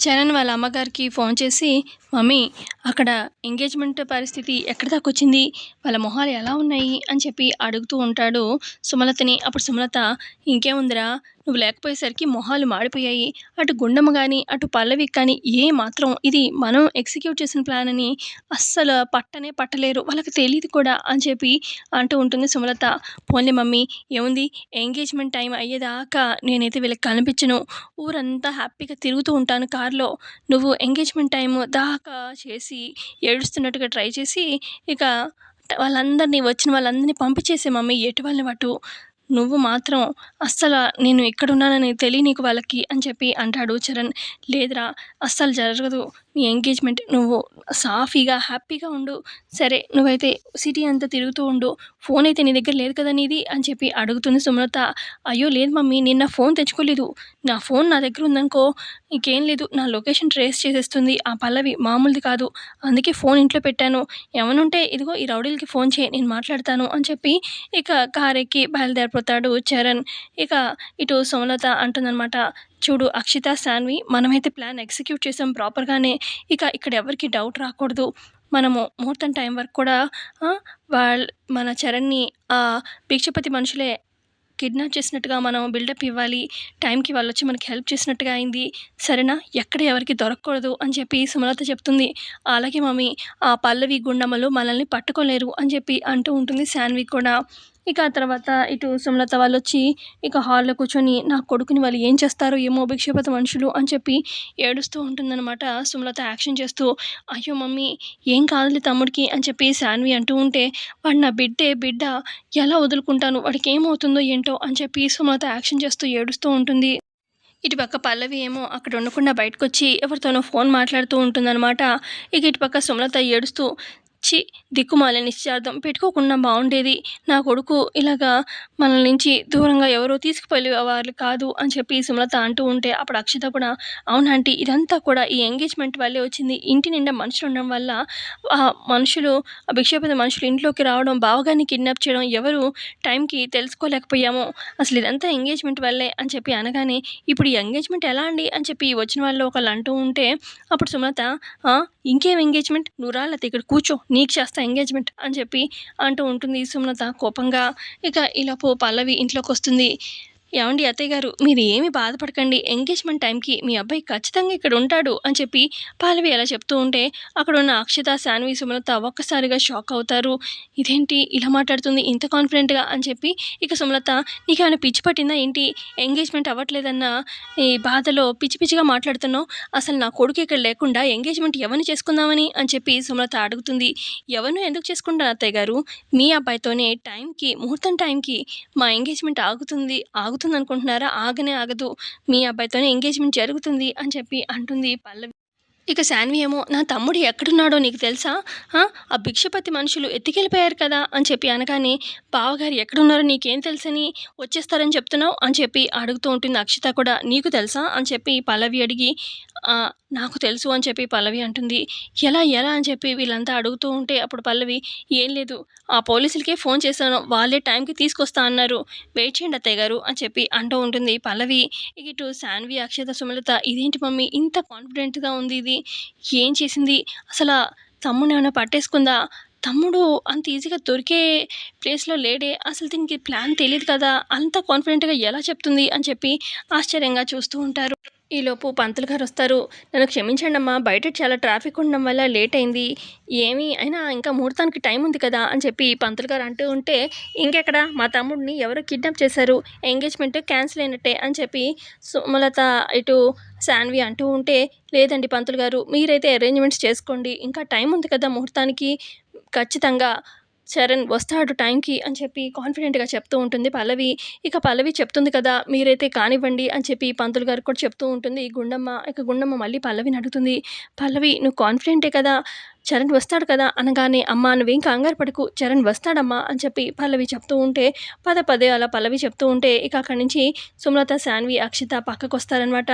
చరణ్ వాళ్ళ అమ్మగారికి ఫోన్ చేసి మమ్మీ అక్కడ ఎంగేజ్మెంట్ పరిస్థితి ఎక్కడి దాకా వచ్చింది? వాళ్ళ మొహాలు ఎలా ఉన్నాయి? అని చెప్పి అడుగుతూ ఉంటాడు సుమలతని. అప్పుడు సుమలత ఇంకేముందిరా? నువ్వు లేకపోయేసరికి మొహాలు మాడిపోయాయి. అటు గుండమ్మ కానీ అటు పల్లవి కానీ ఏ మాత్రం ఇది మనం ఎగ్జిక్యూట్ చేసిన ప్లాన్ అని అస్సలు పట్టనే పట్టలేరు. వాళ్ళకి తెలియదు కూడా అని చెప్పి అంటూ ఉంటుంది సుమలత. పోన్లే మమ్మీ ఏముంది? ఎంగేజ్మెంట్ టైం అయ్యేదాకా నేనైతే వీళ్ళకి కనిపించను. ఊరంతా హ్యాపీగా తిరుగుతూ ఉంటాను కార్లో. నువ్వు ఎంగేజ్మెంట్ టైం దాకా చేసి ఏడుస్తున్నట్టుగా ట్రై చేసి ఇక వాళ్ళందరినీ వచ్చిన వాళ్ళందరినీ పంపించేసే మమ్మీ ఎటు వాళ్ళని అటు నువ్వు మాత్రం అస్సలు నేను ఎక్కడున్నానని తెలియనీకు వాళ్ళకి అని చెప్పి అంటాడు చరణ్. లేదురా అస్సలు జరగదు. నీ ఎంగేజ్మెంట్ నువ్వు సాఫీగా హ్యాపీగా ఉండు. సరే నువ్వైతే సిటీ అంతా తిరుగుతూ ఉండు. ఫోన్ అయితే నీ దగ్గర లేదు కదా నీది? అని చెప్పి అడుగుతుంది సుమలత. అయ్యో లేదు మమ్మీ నిన్న ఫోన్ తెచ్చుకోలేదు. నా ఫోన్ నా దగ్గర ఉందనుకో ఇంకేం లేదు. నా లొకేషన్ ట్రేస్ చేసేస్తుంది. ఆ పల్లవి మామూలుది కాదు. అందుకే ఫోన్ ఇంట్లో పెట్టాను. ఏమనుంటే ఇదిగో ఈ రౌడీలకి ఫోన్ చేయి నేను మాట్లాడతాను అని చెప్పి ఇక కారెక్కి ఎక్కి బయలుదేరిపోతాడు చరణ్. ఇక ఇటు సుమలత అంటుందన్నమాట చూడు అక్షిత శాన్వి మనమైతే ప్లాన్ ఎగ్జిక్యూట్ చేసాం ప్రాపర్గానే. ఇక ఇక్కడ ఎవరికి డౌట్ రాకూడదు. మనము ముహూర్తం టైం వరకు కూడా వాళ్ళ మన చరణ్ని ఆ భిక్షపతి మనుషులే కిడ్నాప్ చేసినట్టుగా మనం బిల్డప్ ఇవ్వాలి. టైంకి వాళ్ళు వచ్చి మనకి హెల్ప్ చేసినట్టుగా అయింది. సరేనా? ఎక్కడ ఎవరికి దొరకకూడదు అని చెప్పి సుమలత చెప్తుంది. అలాగే మమ్మీ ఆ పల్లవి గుండమ్మలు మనల్ని పట్టుకోలేరు అని చెప్పి అంటూ ఉంటుంది శాన్వి కూడా. ఇక ఆ తర్వాత ఇటు సుమలత వాళ్ళు వచ్చి ఇక హాల్లో కూర్చొని నా కొడుకుని వాళ్ళు ఏం చేస్తారో ఏమో భిక్షపత మనుషులు అని చెప్పి ఏడుస్తూ ఉంటుందన్నమాట. సుమలత యాక్షన్ చేస్తూ అయ్యో మమ్మీ ఏం కాదులే తమ్ముడికి అని చెప్పి శాన్వి అంటూ ఉంటే వాడు నా బిడ్డే బిడ్డ ఎలా వదులుకుంటాను? వాడికి ఏమవుతుందో ఏంటో? అని చెప్పి సుమలత యాక్షన్ చేస్తూ ఏడుస్తూ ఉంటుంది. ఇటుపక్క పల్లవి ఏమో అక్కడ ఉండకుండా బయటకు వచ్చి ఎవరితోనో ఫోన్ మాట్లాడుతూ ఉంటుందన్నమాట. ఇక ఇటుపక్క సుమలత ఏడుస్తూ చి దిక్కుమాల నిశ్చార్థం పెట్టుకోకుండా బాగుండేది నా కొడుకు ఇలాగా మనల నుంచి దూరంగా ఎవరో తీసుకుపోయేవారు కాదు అని చెప్పి సుమలత అంటూ ఉంటే అప్పుడు అక్షత కూడా అవునంటీ ఇదంతా కూడా ఈ ఎంగేజ్మెంట్ వల్లే వచ్చింది. ఇంటి నిండా మనుషులు ఉండడం వల్ల ఆ మనుషులు ఆ భిక్షాపద మనుషులు ఇంట్లోకి రావడం బావగారిని కిడ్నాప్ చేయడం ఎవరు టైంకి తెలుసుకోలేకపోయాము. అసలు ఇదంతా ఎంగేజ్మెంట్ వల్లే అని చెప్పి అనగానే ఇప్పుడు ఈ ఎంగేజ్మెంట్ ఎలా అండి? అని చెప్పి వచ్చిన వాళ్ళు ఒకళ్ళు అంటూ ఉంటే అప్పుడు సుమలత ఇంకేం ఎంగేజ్మెంట్? నువ్వు రాలేదు ఇక్కడ కూర్చో నీకు చేస్తా ఎంగేజ్మెంట్ అని చెప్పి అంటూ ఉంటుంది సుమలత కోపంగా. ఇక ఈలోపు పల్లవి ఇంట్లోకి వస్తుంది. ఏమండి అత్తయ్య గారు? మీరు ఏమి బాధపడకండి. ఎంగేజ్మెంట్ టైంకి మీ అబ్బాయి ఖచ్చితంగా ఇక్కడ ఉంటాడు అని చెప్పి పాలవి అలా చెప్తూ ఉంటే అక్కడ ఉన్న అక్షత శాన్వి సుమలత ఒక్కసారిగా షాక్ అవుతారు. ఇదేంటి ఇలా మాట్లాడుతుంది? ఇంత కాన్ఫిడెంట్గా అని చెప్పి ఇక సుమలత నీకు ఏమైనా పిచ్చి పట్టిందా ఏంటి? ఎంగేజ్మెంట్ అవ్వట్లేదన్న ఈ బాధలో పిచ్చి పిచ్చిగా మాట్లాడుతున్నావు? అసలు నా కొడుకు ఇక్కడ లేకుండా ఎంగేజ్మెంట్ ఎవరిని చేసుకుందామని? అని చెప్పి సుమలత అడుగుతుంది. ఎవరిని ఎందుకు చేసుకుంటాను అత్తయ్య గారు? మీ అబ్బాయితోనే టైంకి ముహూర్తం టైంకి మా ఎంగేజ్మెంట్ ఆగుతుంది ఆగుతుంది అవుతుంది అనుకుంటున్నారా ఆగనే ఆగదు. మీ అబ్బాయితోనే ఎంగేజ్మెంట్ జరుగుతుంది అని చెప్పి అంటుంది పల్లవి. ఇక శాన్వి ఏమో నా తమ్ముడు ఎక్కడున్నాడో నీకు తెలుసా? ఆ? భిక్షపతి మనుషులు ఎత్తుకెళ్ళిపోయారు కదా? అని చెప్పి అనగానే బావగారు ఎక్కడున్నారో నీకేం తెలుసని? వచ్చేస్తారని చెప్తున్నావు? అని చెప్పి అడుగుతూ ఉంటుంది అక్షిత కూడా నీకు తెలుసా? అని చెప్పి పల్లవి అడిగి నాకు తెలుసు అని చెప్పి పల్లవి అంటుంది. ఎలా ఎలా? అని చెప్పి వీళ్ళంతా అడుగుతూ ఉంటే అప్పుడు పల్లవి ఏం లేదు ఆ పోలీసులకే ఫోన్ చేశాను వాళ్ళే టైంకి తీసుకొస్తా అన్నారు. వెయిట్ చేయండి అత్తయ్య గారు అని చెప్పి అంటూ ఉంటుంది పల్లవి. ఇటు శాన్వి అక్షత సుమలత ఇదేంటి మమ్మీ ఇంత కాన్ఫిడెంట్గా ఉంది ఇది? ఏం చేసింది? అసలు తమ్ముడు ఏమైనా పట్టేసుకుందా? తమ్ముడు అంత ఈజీగా దొరికే ప్లేస్లో లేడే. అసలు దీనికి ప్లాన్ తెలియదు కదా? అంత కాన్ఫిడెంట్గా ఎలా చెప్తుంది? అని చెప్పి ఆశ్చర్యంగా చూస్తూ ఉంటారు. ఈలోపు పంతులు గారు వస్తారు. నన్ను క్షమించండి అమ్మా. బయట చాలా ట్రాఫిక్ ఉండడం వల్ల లేట్ అయింది. ఏమి అయినా ఇంకా ముహూర్తానికి టైం ఉంది కదా? అని చెప్పి పంతులు గారు అంటూ ఉంటే ఇంకెక్కడ? మా తమ్ముడిని ఎవరు కిడ్నాప్ చేశారు. ఎంగేజ్మెంట్ క్యాన్సిల్ అయినట్టే. అని చెప్పి సుమలత ఇటు శాన్వి అంటూ ఉంటే లేదండి పంతులు గారు మీరైతే అరేంజ్మెంట్స్ చేసుకోండి. ఇంకా టైం ఉంది కదా ముహూర్తానికి. ఖచ్చితంగా చరణ్ వస్తాడు టైంకి అని చెప్పి కాన్ఫిడెంట్గా చెప్తూ ఉంటుంది పల్లవి. ఇక పల్లవి చెప్తుంది కదా మీరైతే కానివ్వండి అని చెప్పి పంతులు గారికి కూడా చెప్తూ ఉంటుంది. గుండమ్మ ఇక గుండమ్మ మళ్ళీ పల్లవిని అడుగుతుంది. పల్లవి నువ్వు కాన్ఫిడెంటే కదా చరణ్ వస్తాడు కదా అనగానే అమ్మ నువ్వేం కంగారు పడకు చరణ్ వస్తాడమ్మా అని చెప్పి పల్లవి చెప్తూ ఉంటే పదే పదే అలా పల్లవి చెప్తూ ఉంటే ఇక అక్కడి నుంచి సుమలత శాన్వి అక్షిత పక్కకు వస్తారనమాట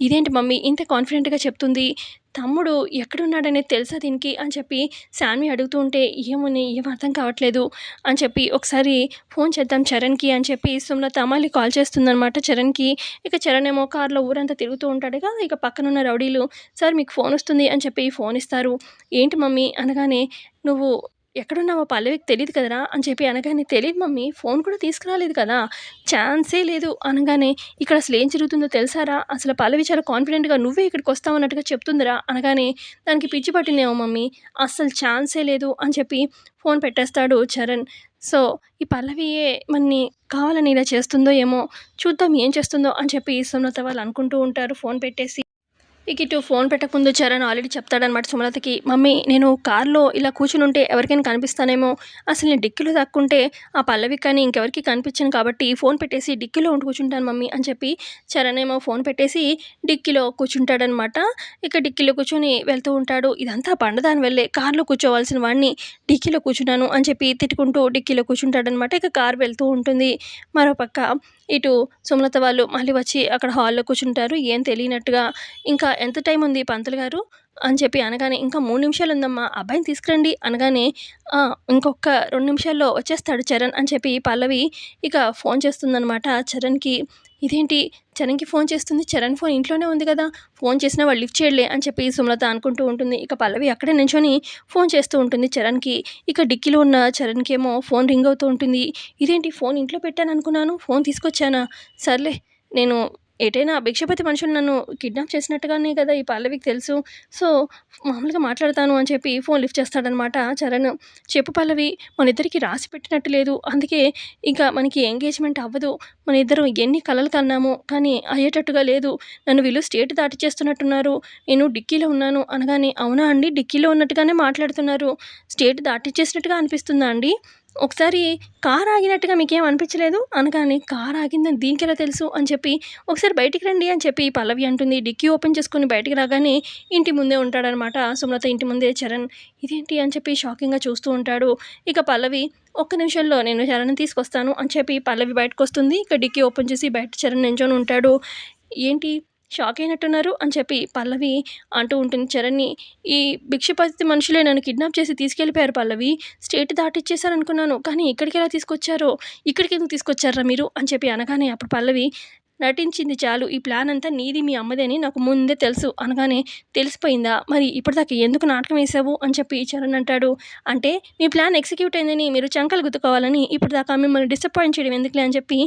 ఇదేంటి మమ్మీ ఇంత కాన్ఫిడెంట్గా చెప్తుంది? తమ్ముడు ఎక్కడున్నాడనేది తెలుసా దీనికి? అని చెప్పి శాన్వి అడుగుతూ ఉంటే ఏముని ఏం అర్థం కావట్లేదు. అని చెప్పి ఒకసారి ఫోన్ చేద్దాం చరణ్కి అని చెప్పి సుమలత మళ్ళీ కాల్ చేస్తుందనమాట చరణ్కి. ఇక చరణ్ ఏమో కార్లో ఊరంతా తిరుగుతూ ఉంటాడు. కదా ఇక పక్కనున్న రౌడీలు సార్ మీకు ఫోన్ వస్తుంది అని చెప్పి ఫోన్ ఇస్తారు. ఏంటి మమ్మీ? అనగానే నువ్వు ఎక్కడున్నావో పల్లవికి తెలియదు కదరా అని చెప్పి అనగానే తెలియదు మమ్మీ ఫోన్ కూడా తీసుకురాలేదు కదా. ఛాన్సే లేదు అనగానే ఇక్కడ అసలు ఏం జరుగుతుందో తెలుసారా? అసలు పల్లవి చాలా కాన్ఫిడెంట్గా నువ్వే ఇక్కడికి వస్తావు అన్నట్టుగా చెప్తుందిరా అనగానే దానికి పిచ్చి పట్టిందేమో మమ్మీ అస్సలు ఛాన్సే లేదు అని చెప్పి ఫోన్ పెట్టేస్తాడు చరణ్. సో ఈ పల్లవియే మన్ని కావాలని ఇలా చేస్తుందో ఏమో చూద్దాం ఏం చేస్తుందో అని చెప్పి సుమలత వాళ్ళు అనుకుంటూ ఉంటారు ఫోన్ పెట్టేసి. ఇక ఇటు ఫోన్ పెట్టకముందు చరణ్ ఆల్రెడీ చెప్తాడనమాట సుమలతకి మమ్మీ నేను కార్లో ఇలా కూర్చుని ఉంటే ఎవరికైనా కనిపిస్తానేమో. అసలు నేను డిక్కీలో దక్కుంటే ఆ పల్లవి కానీ ఇంకెవరికి కనిపించను కాబట్టి ఫోన్ పెట్టేసి డిక్కీలో ఉండి కూర్చుంటాను మమ్మీ అని చెప్పి చరణ్ ఏమో ఫోన్ పెట్టేసి డిక్కీలో కూర్చుంటాడనమాట ఇక డిక్కీలో కూర్చొని వెళ్తూ ఉంటాడు. ఇదంతా పండదాని వెళ్ళే కార్లో కూర్చోవలసిన వాడిని డిక్కీలో కూర్చున్నాను అని చెప్పి తిట్టుకుంటూ డిక్కీలో కూర్చుంటాడనమాట ఇక కార్ వెళ్తూ ఉంటుంది. మరోపక్క ఇటు సుమలత వాళ్ళు మళ్ళీ వచ్చి అక్కడ హాల్లో కూర్చుంటారు. ఏం తెలియనట్టుగా ఇంకా ఎంత టైం ఉంది పంతులు గారు? అని చెప్పి అనగానే ఇంకా మూడు నిమిషాలు ఉందమ్మా అబ్బాయిని తీసుకురండి అనగానే ఇంకొక రెండు నిమిషాల్లో వచ్చేస్తాడు చరణ్ అని చెప్పి పల్లవి ఇక ఫోన్ చేస్తుందనమాట చరణ్కి ఇదేంటి చరణ్కి ఫోన్ చేస్తుంది. చరణ్ ఫోన్ ఇంట్లోనే ఉంది కదా ఫోన్ చేసినా వాళ్ళు లిఫ్ట్ చేయలే అని చెప్పి సుమలత అనుకుంటూ ఉంటుంది. ఇక పల్లవి అక్కడే నించొని ఫోన్ చేస్తూ ఉంటుంది చరణ్కి. ఇక డిక్కీలో ఉన్న చరణ్కి ఏమో ఫోన్ రింగ్ అవుతూ ఉంటుంది. ఇదేంటి ఫోన్ ఇంట్లో పెట్టాను అనుకున్నాను ఫోన్ తీసుకొచ్చానా? సర్లే నేను ఎటైనా భిక్షపతి మనుషులు నన్ను కిడ్నాప్ చేసినట్టుగానే కదా ఈ పల్లవికి తెలుసు. సో మామూలుగా మాట్లాడతాను అని చెప్పి ఫోన్ లిఫ్ట్ చేస్తాడనమాట చరణ్. చెప్పు పల్లవి మన ఇద్దరికి రాసి పెట్టినట్టు లేదు. అందుకే ఇంకా మనకి ఎంగేజ్మెంట్ అవ్వదు. మన ఇద్దరం ఎన్ని కలలు కన్నాము కానీ అయ్యేటట్టుగా లేదు. నన్ను వీళ్ళు స్టేట్ దాటి చేస్తున్నట్టున్నారు. నేను డిక్కీలో ఉన్నాను అనగానే అవునా అండి? డిక్కీలో ఉన్నట్టుగానే మాట్లాడుతున్నారు. స్టేట్ దాటిచ్చేసినట్టుగా అనిపిస్తుందా అండి? ఒకసారి కార్ ఆగినట్టుగా మీకేం అనిపించలేదు అనగానే కార్ ఆగిందని దీనికెలా తెలుసు? అని చెప్పి ఒకసారి బయటికి రండి అని చెప్పి పల్లవి అంటుంది. డిక్కీ ఓపెన్ చేసుకుని బయటికి రాగానే ఇంటి ముందే ఉంటాడనమాట. సుమలత ఇంటి ముందే చరణ్. ఇదేంటి? అని చెప్పి షాకింగ్గా చూస్తూ ఉంటాడు. ఇక పల్లవి ఒక్క నిమిషంలో నేను చరణ్ తీసుకొస్తాను అని చెప్పి పల్లవి బయటకు వస్తుంది ఇక డిక్కీ ఓపెన్ చేసి బయట చరణ్ నించొని ఉంటాడు. ఏంటి? షాక్ అయినట్టున్నారు అని చెప్పి పల్లవి అంటూ ఉంటుంది. చరణ్ని ఈ భిక్షపతి మనుషులే నన్ను కిడ్నాప్ చేసి తీసుకెళ్ళిపోయారు పల్లవి. స్టేట్ దాటిచ్చేసారు అనుకున్నాను. కానీ ఇక్కడికి ఎలా తీసుకొచ్చారో? ఇక్కడికి ఎందుకు తీసుకొచ్చారా మీరు? అని చెప్పి అనగానే అప్పుడు పల్లవి నటించింది చాలు. ఈ ప్లాన్ అంతా నీది మీ అమ్మదేని నాకు ముందే తెలుసు. అనగానే తెలిసిపోయిందా? మరి ఇప్పటిదాకా ఎందుకు నాటకం వేసావు అని చెప్పి చరణ్ అంటాడు. అంటే మీ ప్లాన్ ఎగ్జిక్యూట్ అయిందని మీరు చంకలు గుద్దుకోవాలని ఇప్పటిదాకా మిమ్మల్ని డిసప్పాయింట్ చేయడం ఎందుకులే అని చెప్పి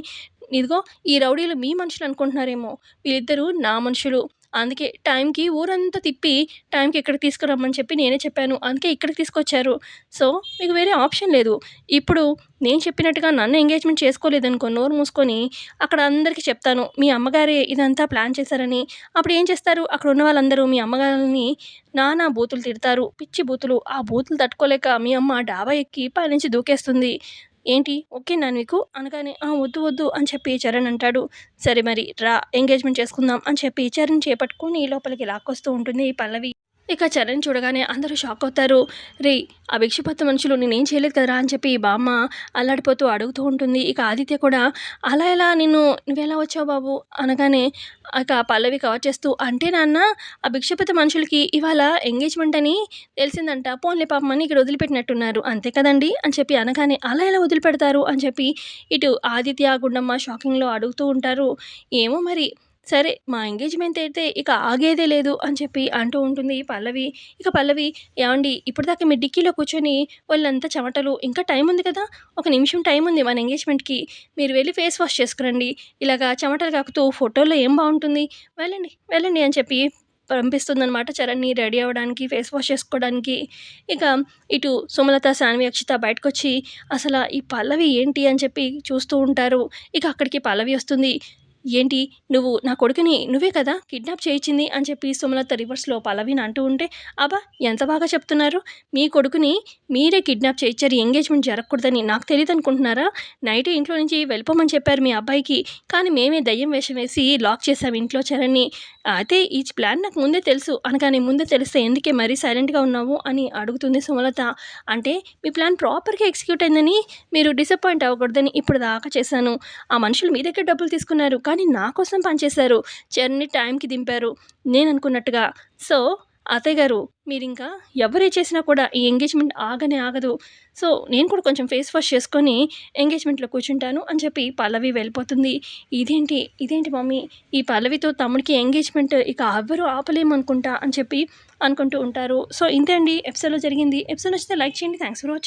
ఇదిగో ఈ రౌడీలు మీ మనుషులు అనుకుంటున్నారేమో. వీళ్ళిద్దరూ నా మనుషులు. అందుకే టైంకి ఊరంతా తిప్పి టైంకి ఇక్కడికి తీసుకురమ్మని చెప్పి నేనే చెప్పాను. అందుకే ఇక్కడికి తీసుకొచ్చారు. సో మీకు వేరే ఆప్షన్ లేదు. ఇప్పుడు నేను చెప్పినట్టుగా నన్ను ఎంగేజ్మెంట్ చేసుకోలేదనుకో నోరు మూసుకొని అక్కడ అందరికీ చెప్తాను. మీ అమ్మగారే ఇదంతా ప్లాన్ చేశారని. అప్పుడు ఏం చేస్తారు? అక్కడ ఉన్న వాళ్ళందరూ మీ అమ్మగారిని నానా బూతులు తిడతారు. పిచ్చి బూతులు. ఆ బూతులు తట్టుకోలేక మీ అమ్మ డాబా ఎక్కి పైనుంచి దూకేస్తుంది. ఏంటి? ఓకేనా నీకు? అనగానే "ఆ, వద్దు వద్దు అని చెప్పి చరణ్ అంటాడు. సరే మరి రా ఎంగేజ్మెంట్ చేసుకుందాం అని చెప్పి చరణ్ ఈ లోపలికి లాక్కొస్తూ ఉంటుంది ఈ పల్లవి. ఇక చరణ్ చూడగానే అందరూ షాక్ అవుతారు. రే ఆ భిక్షపత్త మనుషులు నేనేం చేయలేదు కదరా అని చెప్పి బామ్మ అల్లాడిపోతూ అడుగుతూ ఉంటుంది. ఇక ఆదిత్య కూడా అలా ఎలా? నిన్ను నువ్వెలా వచ్చావు బాబు? అనగానే ఇక పల్లవి కవర్ చేస్తూ అంటే నాన్న ఆ భిక్షపతి మనుషులకి ఇవాళ ఎంగేజ్మెంట్ అని తెలిసిందంట. పోన్లే పాపం అని ఇక్కడ వదిలిపెట్టినట్టున్నారు. అంతే కదండి? అని చెప్పి అనగానే అలా ఎలా వదిలిపెడతారు? అని చెప్పి ఇటు ఆదిత్య గుండమ్మ షాకింగ్లో అడుగుతూ ఉంటారు. ఏమో మరి సరే మా ఎంగేజ్మెంట్ అయితే ఇక ఆగేదే లేదు అని చెప్పి అంటూ ఉంటుంది పల్లవి. ఇక పల్లవి ఏమండి ఇప్పటిదాకా మీ డిక్కీలో కూర్చొని వాళ్ళంతా చెమటలు ఇంకా టైం ఉంది కదా? ఒక నిమిషం టైం ఉంది మన ఎంగేజ్మెంట్కి. మీరు వెళ్ళి ఫేస్ వాష్ చేసుకురండి. ఇలాగా చెమటలు కాకుతూ ఫోటోలో ఏం బాగుంటుంది? వెళ్ళండి వెళ్ళండి అని చెప్పి పంపిస్తుందనమాట చరణ్ని రెడీ అవ్వడానికి ఫేస్ వాష్ చేసుకోవడానికి. ఇక ఇటు సుమలత శాన్వి అక్షిత బయటకు వచ్చి అసలు ఈ పల్లవి ఏంటి? అని చెప్పి చూస్తూ ఉంటారు. ఇక అక్కడికి పల్లవి వస్తుంది. ఏంటి? నువ్వు నా కొడుకుని నువ్వే కదా కిడ్నాప్ చేయించింది అని చెప్పి సుమలత రివర్స్లో పల్లవిని అంటూ ఉంటే అబ్బా ఎంత బాగా చెప్తున్నారు? మీ కొడుకుని మీరే కిడ్నాప్ చేయించారు ఎంగేజ్మెంట్ జరగకూడదని నాకు తెలియదు అనుకుంటున్నారా? నైట్ ఇంట్లో నుంచి వెళ్ళిపోమని చెప్పారు మీ అబ్బాయికి కానీ మేమే దయ్యం వేషం వేసి లాక్ చేసాం ఇంట్లో చరణ్ని. అయితే ఈ ప్లాన్ నాకు ముందే తెలుసు అనగానే ముందే తెలిస్తే ఎందుకే మరీ సైలెంట్గా ఉన్నావు అని అడుగుతుంది సుమలత. అంటే మీ ప్లాన్ ప్రాపర్గా ఎగ్జిక్యూట్ అయిందని మీరు డిసప్పాయింట్ అవ్వకూడదని ఇప్పుడు దాకా చేశాను. ఆ మనుషులు మీ దగ్గర డబ్బులు తీసుకున్నారు కానీ నా కోసం పనిచేశారు చర్ని టైంకి దింపారు. నేను అనుకున్నట్టుగా. సో అత్తయ్య గారు మీరు ఇంకా ఎవరే చేసినా కూడా ఈ ఎంగేజ్మెంట్ ఆగనే ఆగదు. సో నేను కూడా కొంచెం ఫేస్ వాష్ చేసుకొని ఎంగేజ్మెంట్లో కూర్చుంటాను అని చెప్పి పల్లవి వెళ్ళిపోతుంది. ఇదేంటి ఇదేంటి మమ్మీ? ఈ పల్లవితో తమ్ముడికి ఎంగేజ్మెంట్ ఇక ఎవ్వరూ ఆపలేము అనుకుంటా అని చెప్పి అనుకుంటూ ఉంటారు. సో ఇంతే అండి. ఎపిసోడ్లో జరిగింది. ఎపిసోడ్ నచ్చితే లైక్ చేయండి. Thanks for watching.